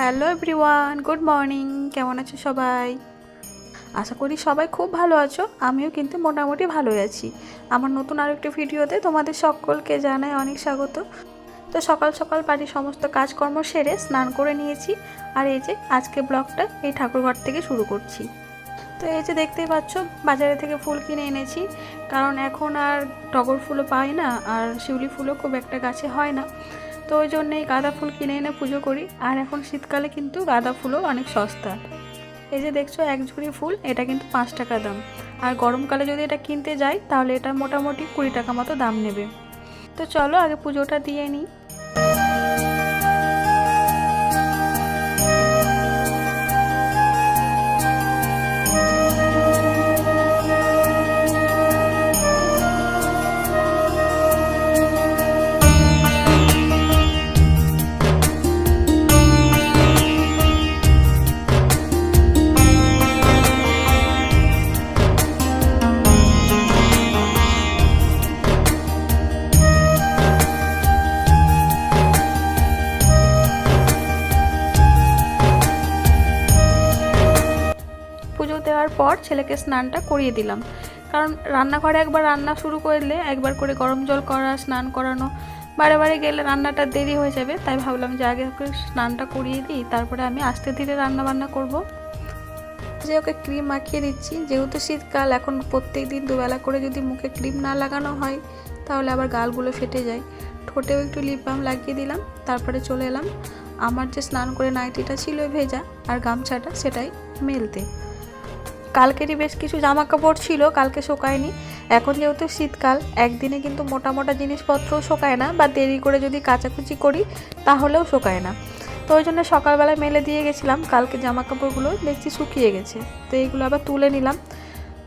Hello everyone, good morning. কেমন আছো সবাই? আশা করি সবাই খুব ভালো আছো, আমিও কিন্তু মোটামুটি ভালোই আছি। আমার নতুন আরেকটি ভিডিওতে তোমাদের সকলকে জানাই অনেক স্বাগত। তো সকাল সকাল বাড়ির সমস্ত কাজকর্ম সেরে স্নান করে নিয়েছি, আর এই যে আজকে ব্লগটা এই ঠাকুরঘর থেকে শুরু করছি। তো এই যে দেখতেই পাচ্ছ, বাজারে থেকে ফুল কিনে এনেছি, কারণ এখন আর টগর ফুলও পাই না, আর শিউলি ফুলও খুব একটা গাছে হয় না। তো ওই জন্যেই গাঁদা ফুল কিনে এনে পুজো করি। আর এখন শীতকালে কিন্তু গাঁদা ফুলও অনেক সস্তা। এই যে দেখছ এক ঝুড়ি ফুল, এটা কিন্তু পাঁচ টাকা দাম। আর গরমকালে যদি এটা কিনতে যাই, তাহলে এটা মোটামুটি কুড়ি টাকা মতো দাম নেবে। তো চলো আগে পুজোটা দিয়ে নিই। পর ছেলেকে স্নানটা করিয়ে দিলাম। কারণ রান্নাঘরে একবার রান্না শুরু করলে একবার করে গরম জল করা, স্নান করানো, বারে বারে গেলে রান্নাটা দেরি হয়ে যাবে, তাই ভাবলাম যে আগে ওকে স্নানটা করিয়ে দিই, তারপরে আমি আস্তে ধীরে রান্না বান্না করব। যে ওকে ক্রিম মাখিয়ে দিচ্ছি, যেহেতু শীতকাল, এখন প্রত্যেক দিন দুবেলা করে যদি মুখে ক্রিম না লাগানো হয়, তাহলে আবার গালগুলো ফেটে যায়। ঠোঁটেও একটু লিপ বাম লাগিয়ে দিলাম, তারপরে চলে এলাম। আমার যে স্নান করে নাইটিটা ছিল ভেজা, আর গামছাটা সেটাই মেলতে। কালকেরই বেশ কিছু জামা কাপড় ছিল, কালকে শোকায়নি। এখন যেহেতু শীতকাল, একদিনে কিন্তু মোটা মোটা জিনিসপত্রও শোকায় না বা দেরি করে যদি কাচাকুচি করি তাহলেও শোকায় না। তো ওই জন্য সকালবেলায় মেলে দিয়ে গেছিলাম, কালকে জামা কাপড়গুলো দেখছি শুকিয়ে গেছে। তো এইগুলো আবার তুলে নিলাম।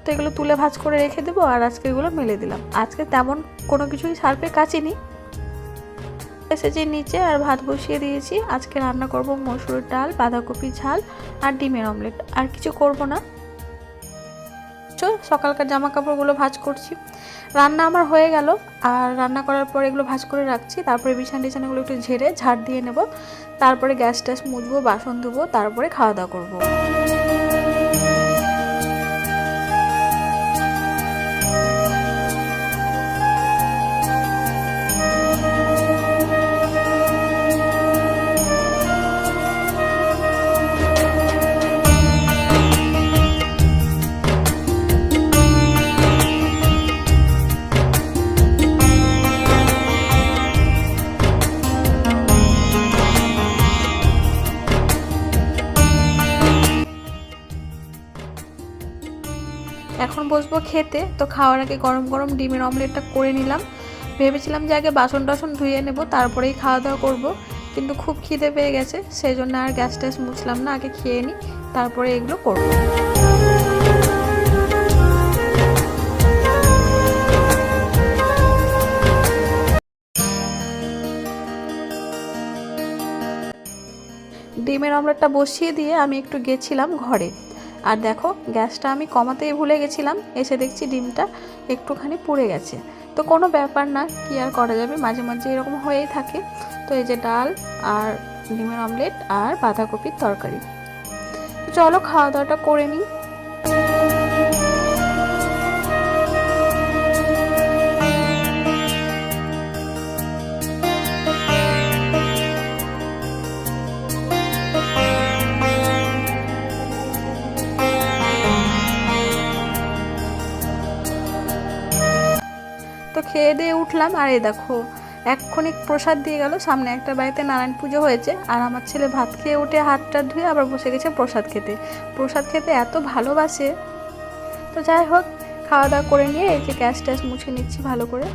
তো এগুলো তুলে ভাজ করে রেখে দেবো আর আজকে এগুলো মেলে দিলাম। আজকে তেমন কোনো কিছুই সার্ফে কাচিনি। এসেছি নিচে আর ভাত বসিয়ে দিয়েছি। আজকে রান্না করব মসুর ডাল, বাঁধাকপি ঝাল আর ডিমের অমলেট। আর কিছু করব না। তো সকালকার জামা কাপড়গুলো ভাজ করছি। রান্না আমার হয়ে গেল। আর রান্না করার পর এগুলো ভাজ করে রাখছি। তারপরে বিছানা টিছানাগুলো একটু ঝেড়ে ঝাড় দিয়ে নেব। তারপরে গ্যাস ট্যাস মুজবো বাসন ধুবো, তারপরে খাওয়া দাওয়া করব। এখন বসবো খেতে। তো খাওয়ার আগে গরম গরম ডিমের অমলেটটা করে নিলাম। ভেবেছিলাম যে আগে বাসন টাসন ধুয়ে নেব, তারপরেই খাওয়া দাওয়া করব। কিন্তু খুব খিদে পেয়ে গেছে সেই জন্য আর গ্যাস ট্যাস মুছলাম না, আগে খেয়ে নিই তারপরে এগুলো করব। ডিমের অমলেটটা বসিয়ে দিয়ে আমি একটু গেছিলাম ঘরে। আর দেখো, গ্যাসটা আমি কমাতেই ভুলে গেছিলাম, এসে দেখছি ডিমটা একটুখানি পুড়ে গেছে। তো কোনো ব্যাপার না, কি আর করা যাবে? মাঝে মাঝে এরকম হয়েই থাকে। তো এই যে ডাল আর ডিমের অমলেট আর বাঁধাকপির তরকারি। চলো খাওয়া দাওয়াটা করে নিই। খেয়ে দিয়ে উঠলাম। আর এই দেখো এক্ষণিক প্রসাদ দিয়ে গেল। সামনে একটা বাড়িতে নারায়ণ পুজো হয়েছে। আর আমার ছেলে ভাত খেয়ে উঠে হাতটা ধুয়ে আবার বসে গেছে প্রসাদ খেতে। প্রসাদ খেতে এত ভালোবাসে। তো যাই হোক, খাওয়া দাওয়া করে নিয়ে এই যে গ্যাস ট্যাস মুছে নিচ্ছি ভালো করে।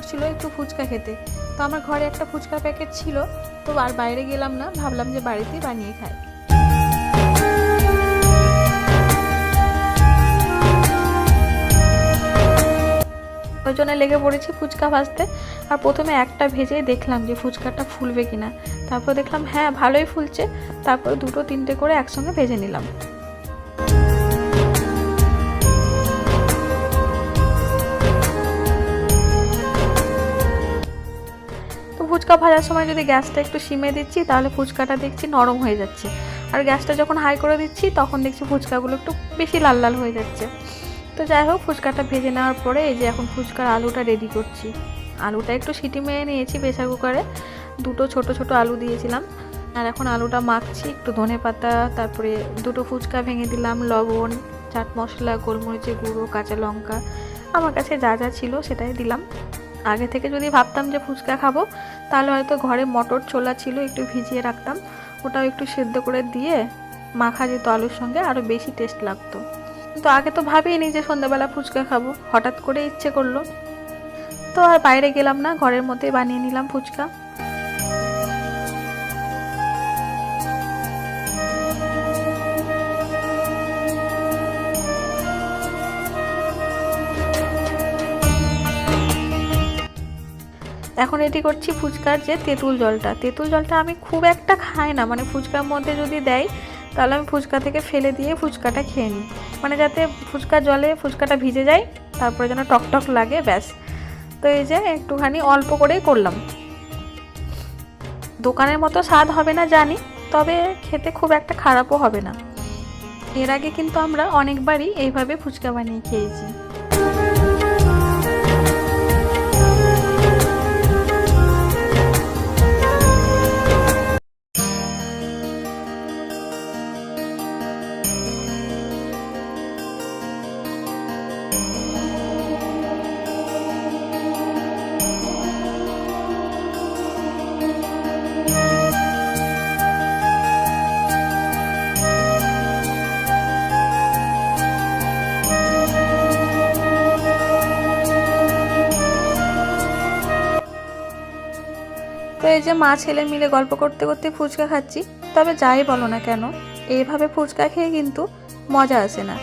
করছিল একটু ফুচকা খেতে। তো আমার ঘরে একটা ফুচকার প্যাকেট ছিল, তো আর বাইরে গেলাম না, ভাবলাম যে বাড়িতেই বানিয়ে খাই। ওই জন্য লেগে পড়েছি ফুচকা ভাজতে। আর প্রথমে একটা ভেজে দেখলাম যে ফুচকাটা ফুলবে কিনা। তারপর দেখলাম হ্যাঁ ভালোই ফুলছে। তারপর দুটো তিনটে করে একসঙ্গে ভেজে নিলাম। ফুচকা ভাজার সময় যদি গ্যাসটা একটু সিমে দিচ্ছি, তাহলে ফুচকাটা দেখছি নরম হয়ে যাচ্ছে। আর গ্যাসটা যখন হাই করে দিচ্ছি, তখন দেখছি ফুচকাগুলো একটু বেশি লাল লাল হয়ে যাচ্ছে। তো যাই হোক, ফুচকাটা ভেজে নেওয়ার পরে এই যে এখন ফুচকার আলুটা রেডি করছি। আলুটা একটু সিটি মেরে নিয়েছি প্রেসার কুকারে। দুটো ছোট ছোট আলু দিয়েছিলাম। আর এখন আলুটা মাখছি, একটু ধনে পাতা, তারপরে দুটো ফুচকা ভেঙে দিলাম, লবণ, চাট মশলা, গোলমরিচের গুঁড়ো, কাঁচা লঙ্কা। আমার কাছে যা যা ছিল সেটাই দিলাম। আগে থেকে যদি ভাবতাম যে ফুচকা খাব, তাহলে হয়তো ঘরে মটর ছোলা ছিল একটু ভিজিয়ে রাখতাম। ওটাও একটু সেদ্ধ করে দিয়ে মাখা যেত আলুর সঙ্গে আরও বেশি টেস্ট লাগতো। কিন্তু আগে তো ভাবিনি যে সন্ধ্যাবেলা ফুচকা খাব। হঠাৎ করে ইচ্ছে করল। তো আর বাইরে গেলাম না, ঘরের মধ্যে বানিয়ে নিলাম ফুচকা। এখন এটি করছি ফুচকার যে তেঁতুল জলটা। তেঁতুল জলটা আমি খুব একটা খাই না মানে ফুচকার মধ্যে যদি দেয় তাহলে আমি ফুচকা থেকে ফেলে দিয়ে ফুচকাটা খেয়ে নিই। মানে যাতে ফুচকার জলে ফুচকাটা ভিজে যায়, তারপরে যেন টকটক লাগে, ব্যাস। তো এই যে একটুখানি অল্প করেই করলাম। দোকানের মতো স্বাদ হবে না জানি, তবে খেতে খুব একটা খারাপও হবে না। এর আগে কিন্তু আমরা অনেকবারই এইভাবে ফুচকা বানিয়ে খেয়েছি। তো এই যে মা ছেলে মিলে গল্প করতে করতে ফুচকা খাচ্ছি, তবে যাই বলো না কেন এইভাবে ফুচকা খেয়ে কিন্তু মজা আসে না।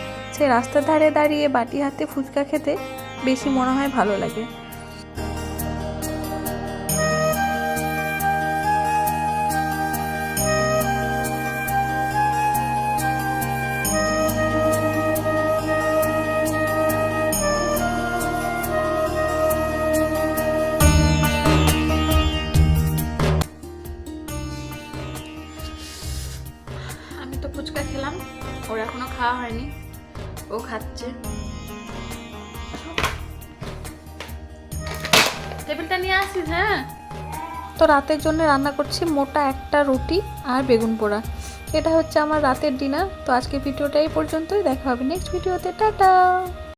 রাস্তার ধারে দাঁড়িয়ে বাটি হাতে ফুচকা খেতে বেশি মনে হয় ভালো লাগে। টেবিলটা নিয়ে আসিস হ্যাঁ? তো রাতের জন্য রান্না করছি মোটা একটা রুটি আর বেগুন পোড়া। এটা হচ্ছে আমার রাতের ডিনার। তো আজকে ভিডিওটা এই পর্যন্তই। দেখা হবে নেক্সট ভিডিওতে। টাটা!